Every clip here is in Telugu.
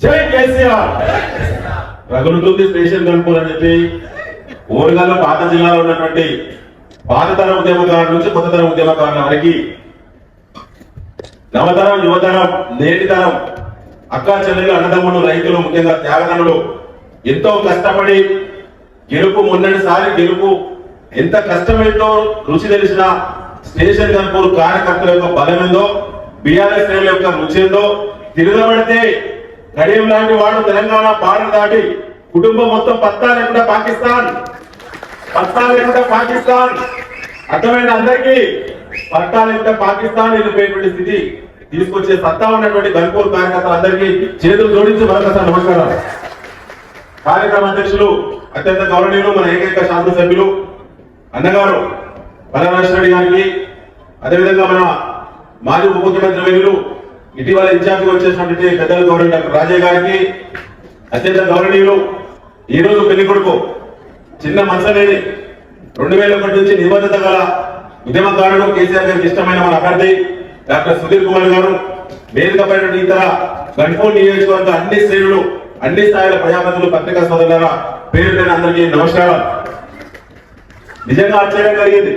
జై కేసీఆర్. రగులుతుంది స్టేషన్ కనుకోరు అని చెప్పి ఓరుగాల పాత జిల్లాలో ఉన్నటువంటి పాతతర ఉద్యమకారుల నుంచి కొత్తతర ఉద్యమకారుల వరకు నవతరం యువతరం నేటి తరం అక్కా చెల్లెలు అన్నదమ్ములు రైతులు ముఖ్యంగా త్యాగదనులు ఎంతో కష్టపడి గెలుపు మొన్నటిసారి గెలుపు ఎంత కష్టమేంటో రుచి తెలిసిన స్టేషన్ కనుపూర్ కార్యకర్తల యొక్క బలమేందో ఏందో బీఆర్ఎస్ యొక్క రుచి ఏందో తిరగబడితే కడియం లాంటి వాడు తెలంగాణ బార్డర్ దాటి కుటుంబం మొత్తం పత్తా లేకుండా పాకిస్తాన్. పత్తా లేకుండా పాకిస్తాన్. అర్థమైన అందరికీ? పత్తా లేకుండా పాకిస్తాన్ వెళ్ళిపోయేటువంటి స్థితి తీసుకొచ్చే సత్తా ఉన్నటువంటి గన్పూర్ కార్యకర్తలందరికీ చేతులు జోడించి మరొకసారి నమస్కారం కార్యక్రమ అధ్యక్షులు అత్యంత గౌరవనీయులు మన ఏకైక శాసనసభ్యులు అన్నగారు బలరాజ్ రెడ్డి గారికి అదేవిధంగా మన మాజీ ఉప ముఖ్యమంత్రి వైద్యులు ఇటీవల ఇన్ఛార్జ్ వచ్చేసినటువంటి పెద్దలు గౌరవ డాక్టర్ రాజే గారికి అత్యంత గౌరవనీయులు ఈ రోజు పెళ్ళి కొడుకు చిన్న మనసలేని రెండు వేల ఒకటి నుంచి నిబద్ధత గల ఉద్యమకారుడు కేసీఆర్ గారికి ఇష్టమైన మన అభ్యర్థి డాక్టర్ సుధీర్ కుమార్ గారు. వేదిక ఇతర గన్పూర్ నియోజకవర్గ అన్ని శ్రేణులు అన్ని స్థాయిల ప్రజాప్రతినిధులు పత్రికా సోదరుల పేరు పేరు అందరికీ నమస్కారం నిజంగా ఆశ్చర్యం కలిగింది.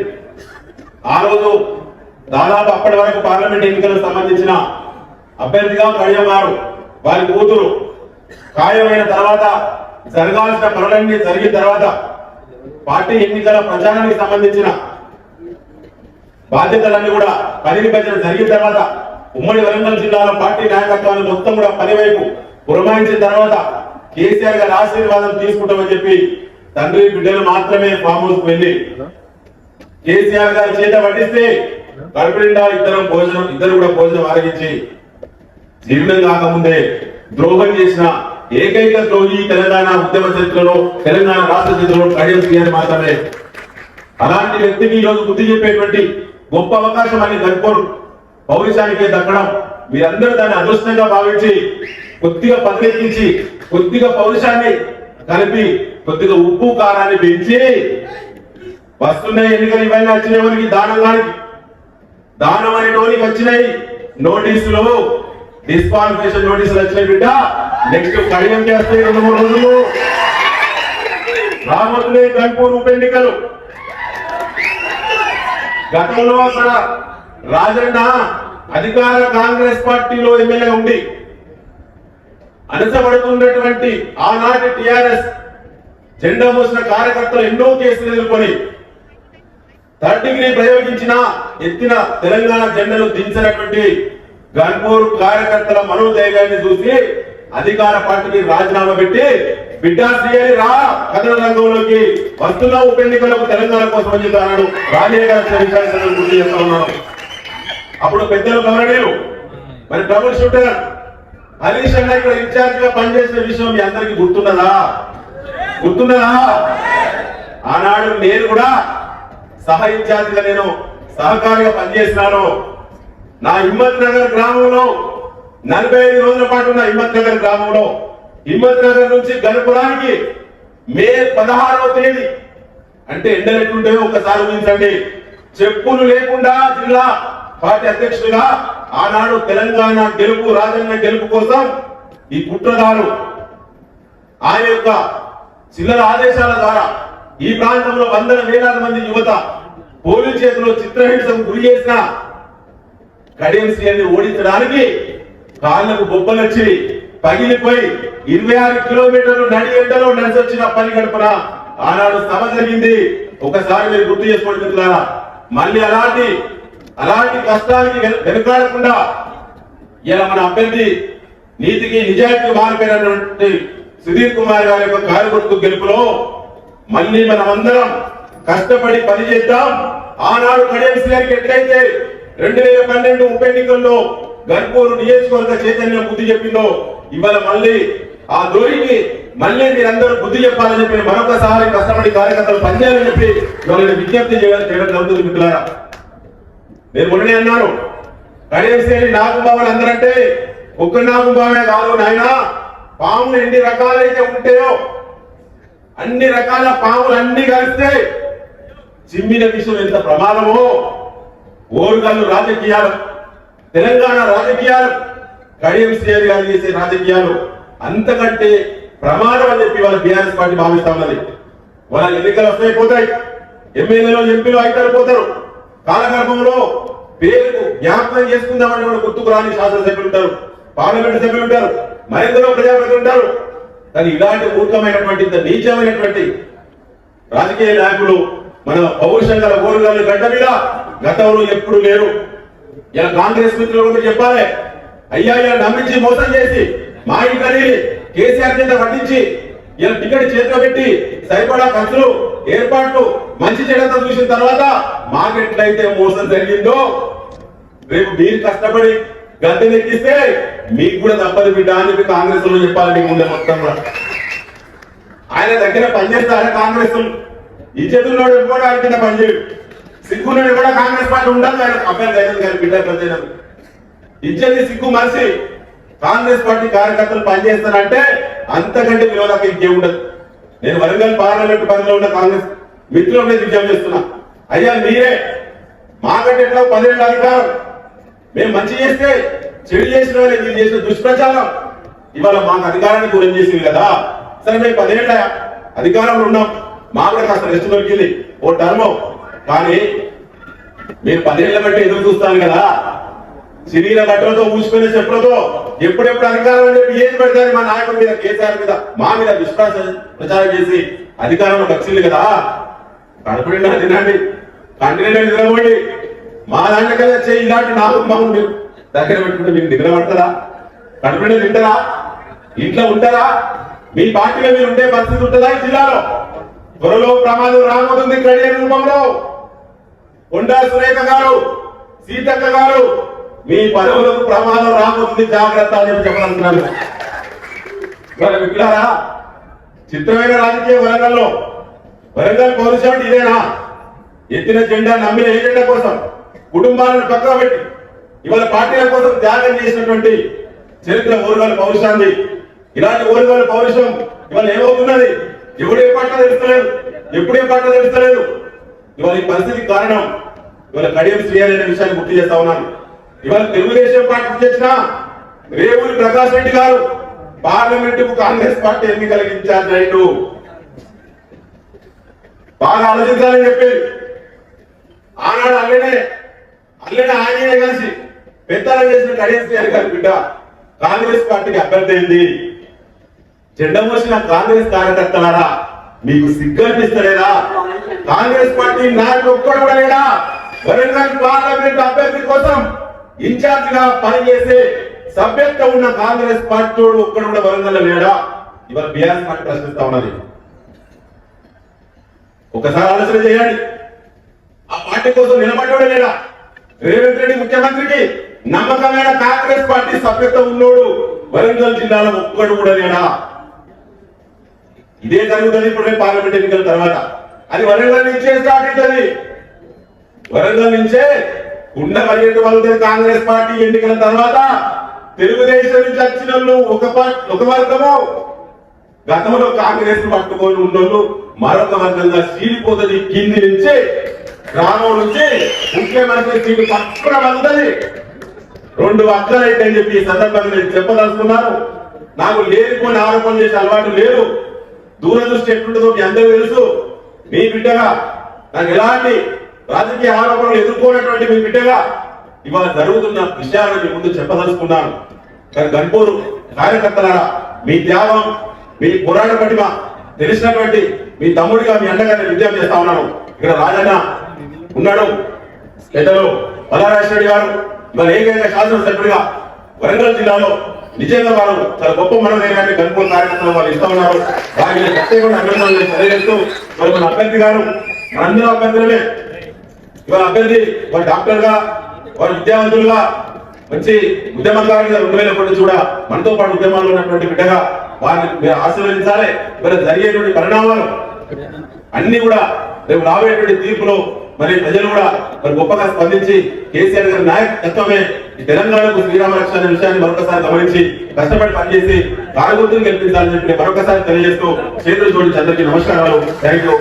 ఆ రోజు దాదాపు అప్పటి వరకు పార్లమెంట్ ఎన్నికలకు సంబంధించిన అభ్యర్థిగా కడియం వారి కూతురు. ఖాయమైన తర్వాత జరగాల్సిన పనులన్నీ జరిగిన తర్వాత పార్టీ ఎన్నికల ప్రచారానికి సంబంధించిన బాధ్యతలన్నీ కూడా పని విభజన జరిగిన తర్వాత ఉమ్మడి వరంగల్ జిల్లాలో పార్టీ నాయకత్వాన్ని మొత్తం కూడా పని వైపు పురమాయించిన తర్వాత కేసీఆర్ గారి ఆశీర్వాదం తీసుకుంటామని చెప్పి తండ్రి బిడ్డలు మాత్రమే ఫామ్ హౌస్ వెళ్ళి కేసీఆర్ గారి చేత పట్టిస్తే కడుపు నిండా ఇద్దరం భోజనం ఇద్దరు కూడా భోజనం ఆరగించి జీర్ణం కాకముందే ద్రోహం చేసిన ఏకైక ద్రోహి తెలంగాణ ఉద్యమ చరిత్రలో తెలంగాణ రాష్ట్ర చరిత్రలో కడియం అని మాత్రమే. అలాంటి వ్యక్తికి ఈరోజు బుద్ధి చెప్పేటువంటి గొప్ప అవకాశం అని గన్పూర్ పౌరుషానికి దక్కడం మీరందరూ దాన్ని అదృష్టంగా భావించి కొద్దిగా పదకెక్కించి కొద్దిగా పౌరుషాన్ని కలిపి కొద్దిగా ఉప్పు కారాన్ని పెంచి వస్తున్న ఎన్నికలు ఇవన్నీ వచ్చినాయి ఎవరికి దానంగానికి దానం అనే టోనికి వచ్చినాయి నోటీసులు. డిస్క్వాలిఫికేషన్ నోటీసులు వచ్చినాయి బిడ్డ. నెక్స్ట్ కడియం చేస్తే రెండు మూడు రోజులు. రాబోతున్నాయి గన్పూర్ ఉప ఎన్నికలు. గతంలో అక్కడ రాజన్న అధికార కాంగ్రెస్ పార్టీలో ఎమ్మెల్యే ఉండి అనసబడుతున్నటువంటి ఆనాటి టిఆర్ఎస్ జెండా మోసిన కార్యకర్తలు ఎన్నో కేసులు ఎదుర్కొని థర్డ్ డిగ్రీ ప్రయోగించిన ఎత్తిన తెలంగాణ జెండను దించినటువంటి గన్పూర్ కార్యకర్తల మనోధైర్యాన్ని చూసి అధికార పార్టీకి రాజీనామా పెట్టి బిడ్డా శ్రీహరి రా కథన రంగంలోకి వస్తున్న ఉప ఎన్నికలకు తెలంగాణ కోసం అని చెప్పారు రాజయ్య గారు. విషయాన్ని గుర్తు చేస్తా ఉన్నాను. అప్పుడు పెద్దలు గౌరవనీయులు. మరి ట్రబుల్ షూటర్ హరీష్ అన్న ఇక్కడ ఇన్ఛార్జ్గా పనిచేసిన విషయం మీ అందరికి గుర్తున్నదా? గుర్తున్నదా? ఆనాడు నేను కూడా సహ ఇన్ఛార్జిగా నేను సహకారిగా పనిచేసినాను. నా హిమ్మత్ నగర్ గ్రామంలో నలభై ఐదు రోజుల పాటు ఉన్న హిమ్మత్ నగర్ గ్రామంలో హిమ్మత్ నగర్ నుంచి గణపురానికి మే పదహారవ తేదీ అంటే ఎండలు ఎట్లుంటాయో ఒకసారి ఊహించండి. చెప్పులు లేకుండా జిల్లా పార్టీ అధ్యక్షుడిగా ఆనాడు తెలంగాణ గెలుపు రాజన్న గెలుపు కోసం ఈ కుట్రదారు ఆయన యొక్క చిల్లర ఆదేశాల ద్వారా ఈ ప్రాంతంలో వందల వేలాది మంది యువత పోలీసు చేతిలో చిత్రహింసకు గురి చేసిన కడియం ఓడించడానికి కాళ్ళకు బొబ్బలొచ్చి పగిలిపోయి ఇరవై ఆరు కిలోమీటర్లు నడి ఎండలో నడిచొచ్చిన పని గడపన ఆనాడు సభ జరిగింది. ఒకసారి మీరు గుర్తు చేసుకోండి మిత్రులారా. మళ్ళీ అలాంటి అలాంటి కష్టానికి వెనుకాడకుండా ఇలా మన అభ్యర్థి నీతికి నిజాయితీ మారిపోయినటువంటి సుధీర్ కుమార్ గారి యొక్క కార్యకర్త గెలుపులో మళ్ళీ మనం అందరం కష్టపడి పని చేద్దాం ఆనాడు కడియం గారికి ఎట్లయితే రెండు వేల పన్నెండు ఉప ఎన్నికల్లో గన్పూర్ నియోజకవర్గ చైతన్యం బుద్ధి చెప్పిందో ఇవాళ మళ్ళీ ఆ దోరికి మళ్ళీ మీరందరూ బుద్ధి చెప్పాలని చెప్పి మరొకసారి కష్టపడి కార్యకర్తలు పనిచేయాలని చెప్పి వాళ్ళని విజ్ఞప్తి చేయడం చేయడం జరుగుతుంది మిత్రులారా. నేను మొన్ననే అన్నాను కడియం నాగుబాబులు అందరంటే ఒక్క నాగుబావే కాదు నాయన పాములు ఎన్ని రకాలైతే ఉంటాయో అన్ని రకాల పాములు అన్ని కలిస్తే చిమ్మిన విషయం ఎంత ప్రమాదమో ఓరుగల్లు రాజకీయాలు తెలంగాణ రాజకీయాలు కడియం శ్రేణి గారు చేసే రాజకీయాలు అంతకంటే ప్రమాదం అని చెప్పి వాళ్ళ బీఆర్ఎస్ పార్టీ భావిస్తా ఉన్నది. వాళ్ళ ఎన్నికలు వస్తాయి పోతాయి. ఎమ్మెల్యేలు ఎంపీలు అయితారు పోతారు. కాలగర్భంలో పేరుకు జ్ఞాపకం చేసుకుందామని కూడా గుర్తుకు రాని శాసనసభ్యులు ఉంటారు. పార్లమెంట్ సభ్యులు ఉంటారు. మరెందరో ప్రజాప్రతినిధులు ఉంటారు. కానీ ఇలాంటి మూర్ఖమైనటువంటి ఇంత నీచమైనటువంటి రాజకీయ నాయకులు మన పౌరుషం గల గడ్డ మీద గతంలో ఎప్పుడు లేరు. ఇలా కాంగ్రెస్ మిత్రులు కూడా చెప్పాలి. అయ్యా ఇలా నమ్మించి మోసం చేసి మా ఇంటి కేసీఆర్ కింద పట్టించి ఇలా టికెట్ చేతిలో పెట్టి సరిపడా ఖర్చులు ఏర్పాట్లు మంచి చెడంతా చూసిన తర్వాత మాకెట్లయితే మోసం జరిగిందో రేపు మీరు కష్టపడి గద్దెనెక్కిస్తే మీకు కూడా తప్పదు బిడ్డ అని చెప్పి కాంగ్రెస్లో చెప్పాలి ముందే మొత్తం కూడా. ఆయన దగ్గర పనిచేస్తారా కాంగ్రెస్ ఈ కూడా ఆయన కింద పనిచేయడు సిగ్గున్నాడు కూడా కాంగ్రెస్ పార్టీ ఉండదు ఆయన. అబ్బాయి గారి బిడ్డ ప్రజలు ఇచ్చేది సిగ్గు మనిషి. కాంగ్రెస్ పార్టీ కార్యకర్తలు పనిచేస్తారంటే అంతకంటే విలువ ఇంకేం ఉండదు. నేను వరంగల్ పార్లమెంట్ పరిధిలో ఉన్న కాంగ్రెస్ మిత్రులు విజ్ఞప్తి చేస్తున్నా. అయ్యా మీరే. మాకంటే ఎట్లా పదిహేడు అధికారం? మేము మంచి చేస్తే చెడు చేసిన వాళ్ళే మీరు చేసిన దుష్ప్రచారం. ఇవాళ మాకు అధికారాన్ని దూరం చేసింది కదా. సరే మేము పదేళ్ళ అధికారంలో ఉన్నాం. మాకు కాస్త రెస్ట్ దొరికింది. ఓ టర్మ్ కానీ మీరు పదేళ్ళ బట్టి ఎదురు చూస్తాను కదా. శరీర బట్టలతో ఊసిపోయిన చెప్పులతో ఎప్పుడెప్పుడు అధికారం అని చెప్పి ఏది పెడతారు మా నాయకుల మీద కేసీఆర్ మీద మా మీద విశ్వాస ప్రచారం చేసి అధికారంలో వచ్చింది కదా. కడుపు తినండి. కంటి నిద్రపోండి. మా దాంట్లో కదా చేయి ఇలాంటి నాకు మాకు మీరు దగ్గర పెట్టుకుంటే మీకు నిద్ర పడతారా కడుపు తింటారా? ఇంట్లో ఉంటారా? మీ పార్టీలో మీరు ఉండే పరిస్థితి ఉంటుందా ఈ జిల్లాలో? త్వరలో ప్రమాదం రాబోతుంది క్రెడిట్ రూపంలో. కొండా సురేఖ గారు సీతక్క గారు మీ పదవులకు ప్రమాదం రాబోతుంది జాగ్రత్త అని చెప్పి చెప్పాలనుకున్నాను. మరి మిత్రులారా చిత్రమైన రాజకీయ వరంగల్లో వరంగల్ పౌరుషం ఇదేనా? ఎత్తిన జెండా నమ్మిన ఏజెండా జెండా కోసం కుటుంబాలను పక్కన పెట్టి ఇవాళ పార్టీల కోసం త్యాగం చేసినటువంటి చరిత్ర ఓరుగల పౌరుషాన్ని ఇలాంటి ఓరుగల పౌరుషం ఇవాళ ఏమవుతున్నది? ఎవడే పాట తెలుస్తలేదు? ఎప్పుడే పాట తెలుస్తలేదు? ఇవాళ ఈ పరిస్థితికి కారణం ఇవాళ కడియం శ్రీహరి అనే విషయాన్ని గుర్తు చేస్తా ఉన్నాను. ఇవాళ తెలుగుదేశం పార్టీ చేసిన రేవూరి ప్రకాష్ రెడ్డి గారు పార్లమెంట్కు కాంగ్రెస్ పార్టీ ఎన్నికలకు ఇన్ఛార్జ్ అయ్యిండు బాగా ఆలోచించాలని చెప్పి ఆనాడు అల్లనే అల్లనే ఆయనే కలిసి పెద్దలు చేసిన కడియం శ్రీయాలి గారి బిడ్డ కాంగ్రెస్ పార్టీకి అభ్యర్థి అయింది. జెండా మోసిన కాంగ్రెస్ కార్యకర్తలారా మీకు సిగ్గనిపిస్తలేదా కాంగ్రెస్ పార్టీ నాయకుడు ఒక్కడు కూడా లేడా? వరంగల్ పార్లమెంట్ అభ్యర్థి కోసం ఇన్ఛార్జ్గా పనిచేసే సభ్యత్వం ఉన్న కాంగ్రెస్ పార్టీ వాడు ఒక్కడు కూడా వరంగల్ లేడా? ఇవాళ బీఆర్ఎస్ పార్టీ ప్రశ్నిస్తా ఉన్నది. ఒకసారి ఆలోచన చేయండి. ఆ పార్టీ కోసం నిలబడ్డాడు లేడా? రేవంత్ రెడ్డి ముఖ్యమంత్రికి నమ్మకమైన కాంగ్రెస్ పార్టీ సభ్యత్వం ఉన్నోడు వరంగల్ జిల్లాలో ఒక్కడు కూడా లేడా? ఇదే జరుగుతుంది ఇప్పుడు పార్లమెంట్ ఎన్నికల తర్వాత. అది వరంగల్ నుంచే స్టార్ట్ అవుతుంది వరంగల్ నుంచే ఉన్న పదిహేడు వందల కాంగ్రెస్ పార్టీ ఎన్నికల తర్వాత తెలుగుదేశం నుంచి వచ్చిన వాళ్ళు ఒక ఒక వర్గము. గతంలో కాంగ్రెస్ పట్టుకొని ఉన్నోళ్ళు మరొక వర్గంగా సీలిపోతుంది. కింది నుంచి గ్రామం నుంచి ముఖ్యమంత్రి సీటు పక్కన వస్తుంది రెండు వర్గాలైతే అని చెప్పి ఈ సందర్భంగా నేను చెప్పదలుచుకున్నాను. నాకు లేని కొన్ని ఆరోపణలు చేసే అలవాటు లేదు. దూరదృష్టి ఎట్లుంటుందో మీ అందరూ తెలుసు. మీ బిడ్డగా నాకు ఎలాంటి రాజకీయ ఆరోపణలు ఎదుర్కొన్నటువంటి మీ బిడ్డగా ఇవాళ జరుగుతున్న విషయాలను మీ ముందు చెప్పదలుచుకున్నాను. కానీ గన్పూరు కార్యకర్తలారా మీ త్యాగం మీ పోరాట పటిమ తెలిసినటువంటి మీ తమ్ముడిగా మీ అండగా నేను విజ్ఞప్తి చేస్తా ఉన్నాను. ఇక్కడ రాజన్న ఉన్నాడు. పెద్దలు బలారాజరెడ్డి గారు ఇవాళ ఏకైక శాసనసభ్యుడిగా వరంగల్ జిల్లాలో నిజంగా వారు చాలా గొప్ప మనోధైర్యాన్ని కనుగోలు కార్యక్రమం వాళ్ళు ఇస్తా ఉన్నారు. వారికి ప్రత్యేకంగా అభినందనలు తెలియజేస్తూ మరి మన అభ్యర్థి గారు మనందరూ అభ్యర్థులమే. ఇవాళ అభ్యర్థి వారి డాక్టర్గా వారు విద్యావంతులుగా మంచి ఉద్యమకారులుగా రెండు వేల ఒకటి కూడా మనతో పాటు ఉద్యమాల్లో ఉన్నటువంటి బిడ్డగా వారిని మీరు ఆశీర్వదించాలి. మరి జరిగేటువంటి పరిణామాలు అన్ని కూడా రేపు రాబోయేటువంటి తీర్పులో మరి ప్రజలు కూడా మరి గొప్పగా స్పందించి కేసీఆర్ గారి నాయకత్వమే తెలంగాణకు శ్రీరామ రక్ష అనే విషయాన్ని మరొకసారి గమనించి కష్టపడి పనిచేసి కారుగుర్తుని గెలిపించాలని చెప్పి మరొకసారి తెలియజేస్తూ చేతులు జోడించి అందరికీ నమస్కారాలు. Thank you